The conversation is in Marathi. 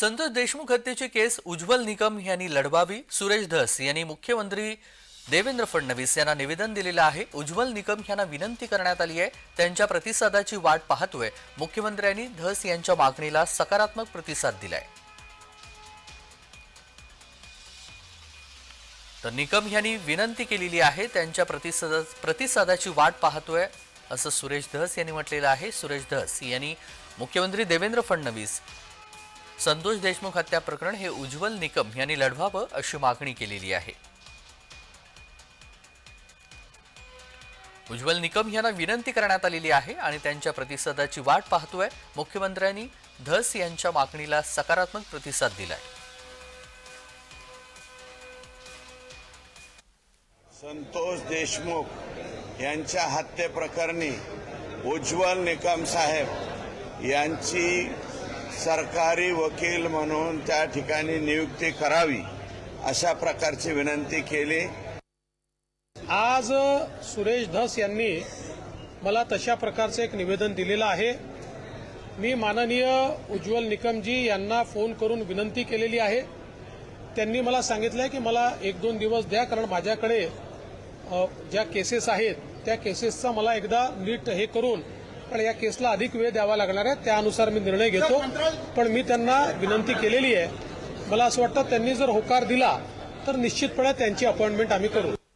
संतोष देशमुख हत्येची केस उज्ज्वल निकम यांनी लढवावी. सुरेश धस यांनी मुख्यमंत्री देवेंद्र फडणवीस यांना निवेदन दिलेलं आहे. उज्ज्वल निकम यांना विनंती करण्यात आली आहे. त्यांच्या प्रतिसादाची वाट पाहतोय. मुख्यमंत्र्यांनी धस यांच्या मागणीला सकारात्मक प्रतिसाद दिलाय. तर निकम यांनी विनंती केलेली आहे. त्यांच्या प्रतिसादा प्रतिसादाची वाट पाहतोय असं सुरेश धस यांनी म्हटलेलं आहे. सुरेश धस यांनी मुख्यमंत्री देवेंद्र फडणवीस संतोष देशमुख हत्या प्रकरण हे उज्ज्वल निकम यांनी लढवावं अशी मागणी केलेली आहे. उज्ज्वल निकम यांना विनंती करण्यात आलेली आहे आणि त्यांच्या प्रतिसादाची वाट पाहतोय. मुख्यमंत्र्यांनी धस यांच्या मागणीला सकारात्मक प्रतिसाद दिलाय. संतोष देशमुख यांच्या हत्येप्रकरणी उज्ज्वल निकम साहेब यांची सरकारी वकील म्हणून त्या ठिकाणी नियुक्ती करावी अशा प्रकारची विनंती केली. आज सुरेश धस यांनी मला तशा प्रकारचं एक निवेदन दिलेलं आहे. मी माननीय उज्ज्वल निकमजी यांना फोन करून विनंती केलेली आहे. त्यांनी मला सांगितलं की मला एक दोन दिवस द्या कारण माझ्याकडे ज्या केसेस आहेत त्या केसेसचा मला एकदा नीट हे करून पण या केसला अधिक वेळ द्यावा लागणार आहे. त्यानुसार मी निर्णय घेतो. पण मी त्यांना विनंती केलेली आहे. मला असं वाटतं त्यांनी जर होकार दिला तर निश्चितपणे त्यांची अपॉइंटमेंट आम्ही करू.